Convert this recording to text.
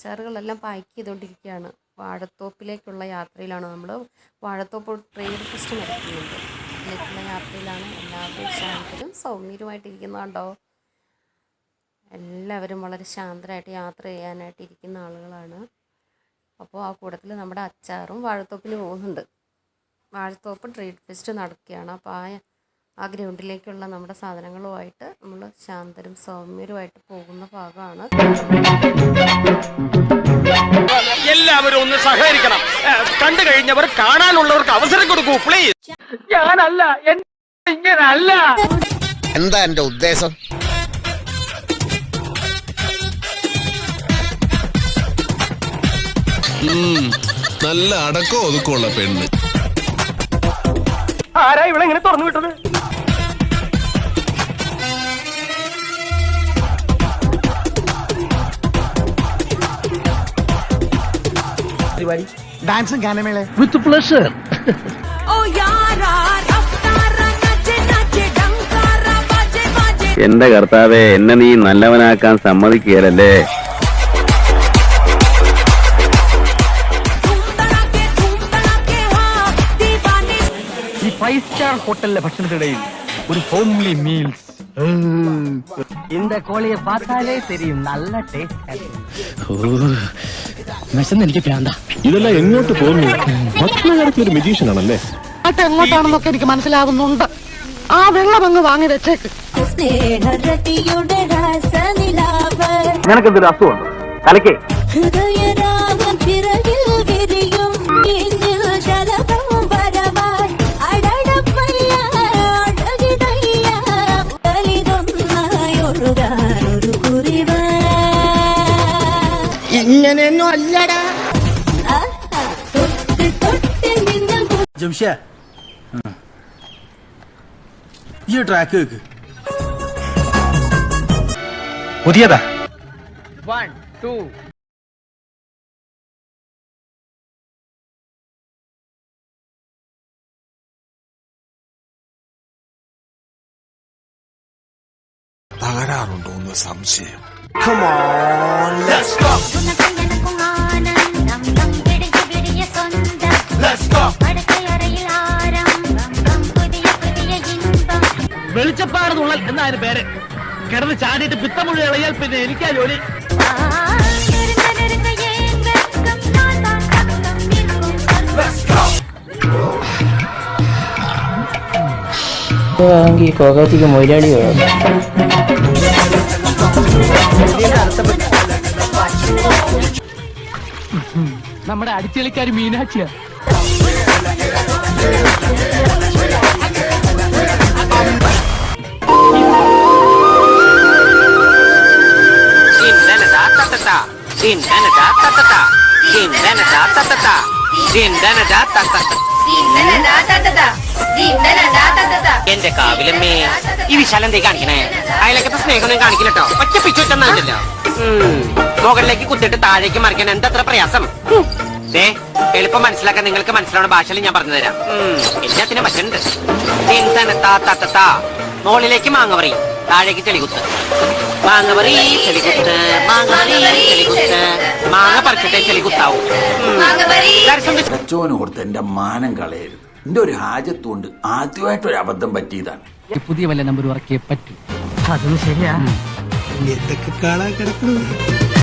അച്ചാറുകളെല്ലാം pack ചെയ്തുകൊണ്ടിരിക്കുകയാണ് വാഴത്തോപ്പിലേക്കുള്ള യാത്രയിലാണ് നമ്മൾ വാഴത്തോപ്പ് ട്രേഡ് ഫസ്റ്റ് നടക്കുന്നുണ്ട്. അതിലേക്കുള്ള യാത്രയിലാണ് എല്ലാവരും ശാന്തരും സൗമ്യരുമായിട്ടിരിക്കുന്ന കണ്ടോ എല്ലാവരും വളരെ ശാന്തരായിട്ട് യാത്ര ചെയ്യാനായിട്ട് ഇരിക്കുന്ന ആളുകളാണ്. അപ്പോൾ ആ കൂട്ടത്തിൽ നമ്മുടെ അച്ചാറും വാഴത്തോപ്പിന് പോകുന്നുണ്ട്. വാഴത്തോപ്പ് ട്രേഡ് ഫെസ്റ്റ് നടക്കുകയാണ്. അപ്പോൾ ആ ആ ഗ്രൗണ്ടിലേക്കുള്ള നമ്മുടെ സാധനങ്ങളുമായിട്ട് നമ്മൾ ശാന്തരും സൗമ്യരുമായിട്ട് പോകുന്ന ഭാഗമാണ്. എല്ലാവരും ഒന്ന് സഹകരിക്കണം. കണ്ടു കഴിഞ്ഞവർ കാണാനുള്ളവർക്ക് അവസരം കൊടുക്കൂ പ്ലീസ് ഞാനല്ല ഇങ്ങനല്ല. എന്താ എന്റെ ഉദ്ദേശം? നല്ല അടക്കം ഒതുക്കമുള്ള പെണ്ണ്. ആരാ ഇവിടെ ഇങ്ങനെ തുറന്നു വിട്ടത്? പരിപാടി. ഡാൻസും ഗാനമേള. വിത്ത് പ്ലഷർ എന്റെ കർത്താവെ എന്നെ നീ നല്ലവനാക്കാൻ സമ്മതിക്കുകയല്ലേ? ഈ ഫൈവ് സ്റ്റാർ ഹോട്ടലിലെ ഭക്ഷണത്തിനിടയിൽ ഒരു ഹോംലി മീൽസ് இந்த கோழியை பார்த்தாலே தெரியும் நல்ல டேஸ்ட் ஓ மெசன் எனக்கு பிராந்தா ഇതെല്ലാം എങ്ങോട്ട് പോകുന്നു? ഭക്ഷണകാര്യത്തിൽ ഒരു മെജീഷ്യൻ ആണല്ലേ? ആട്ടെ എങ്ങോട്ടാണെന്നൊക്കെ എനിക്ക് മനസ്സിലാകുന്നുണ്ട്. ആ വെള്ളം അങ്ങ് വാങ്ങി വെച്ചേക്ക്. നിനക്കെന്തൊരു അസുഖമുണ്ടോ? തലക്കേ ഹൃദയരാഗം ചിറകിൽ ജംഷേ. ഈ ട്രാക്ക് കേക്ക്. പുതിയതാ? തകരാറുണ്ടോ എന്ന് സംശയം. വെളിച്ചപ്പാട് തുള്ളൽ പേരെ. കിടന്ന് ചാടിയിട്ട് പിത്തം മുഴുവൻ ഇളയാൽ പിന്നെ എനിക്കാ ജോലി. പുകത്തിക്ക് മൊയിലാളി നമ്മുടെ അടിച്ചെളിക്കാരി മീനാക്ഷിയാ. എന്റെ കാവിലമ്മേ ഈ വിശാലം എന്തേ കാണിക്കണേ. അയലക്കത്തെ സ്നേഹമൊന്നും കാണിക്കില്ലട്ടോ ഒറ്റ പിച്ചു വെച്ചൊന്നാണ്ടല്ലോ മുകളിലേക്ക് കുത്തിട്ട് താഴേക്ക് മറിക്കാൻ എന്തത്ര പ്രയാസം? ദേ എളുപ്പം മനസ്സിലാക്കാൻ നിങ്ങൾക്ക് മനസ്സിലാവുന്ന ഭാഷയിൽ ഞാൻ പറഞ്ഞു തരാം. എല്ലാത്തിനും പറ്റുന്നുണ്ട്. മോളിലേക്ക് മാങ്ങ താ താ ചെളികുത്ത്. മാങ്ങ താഴേക്ക് ചെളികുത്ത് ചെളികുത്ത് മാങ്ങവറി ചെളികുത്ത് മാങ്ങ പറിച്ചിട്ടേ ചെളികുത്താവും. ഉം. എല്ലാവരും ശ്രദ്ധിച്ചോ? അച്ചോന് കൊടുത്ത് എന്റെ മാനം കളയരുത്. എന്റെ ഒരു ഹാജത്തുകൊണ്ട് ആദ്യമായിട്ടൊരു അബദ്ധം പറ്റിയതാണ്. പുതിയ വല്ല നമ്പർ ഇറക്കിയേ പറ്റും. അതും ശരിയാ. എന്തൊക്കെ കാണാൻ കിടക്കുന്നു